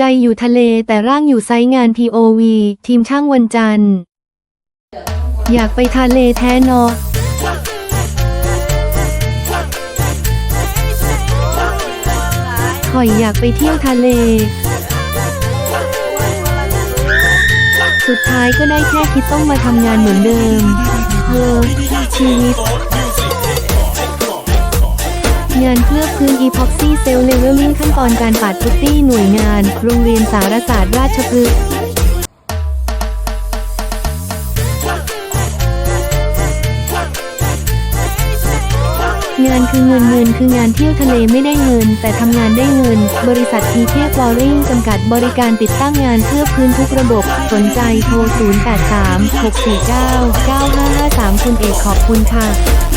ใจอยู่ทะเลแต่ร่างอยู่ไซงาน POV ทีมช่างวันจันทร์ อยากไปทะเลแท้เนอะข่อยอยากไปเที่ยวทะเล สุดท้ายก็ได้แค่คิดต้องมาทำงานเหมือนเดิมเออชีวิต งานเคลือบพื้น Epoxy Cell Leveling ขั้นตอนการปาดพุตตี้หน่วยงาน โรงเรียนสารศาสตร์ราชพฤกษ์งานคือเงินเงินคืองานเที่ยวทะเลไม่ได้เงิน แต่ทำงานได้เงิน บริษัททีเทพวอริงจำกัดบริการติดตั้งงานเคลือบพื้นทุกระบบ สนใจโทร 083 649 9553 คุณเอกขอบคุณค่ะ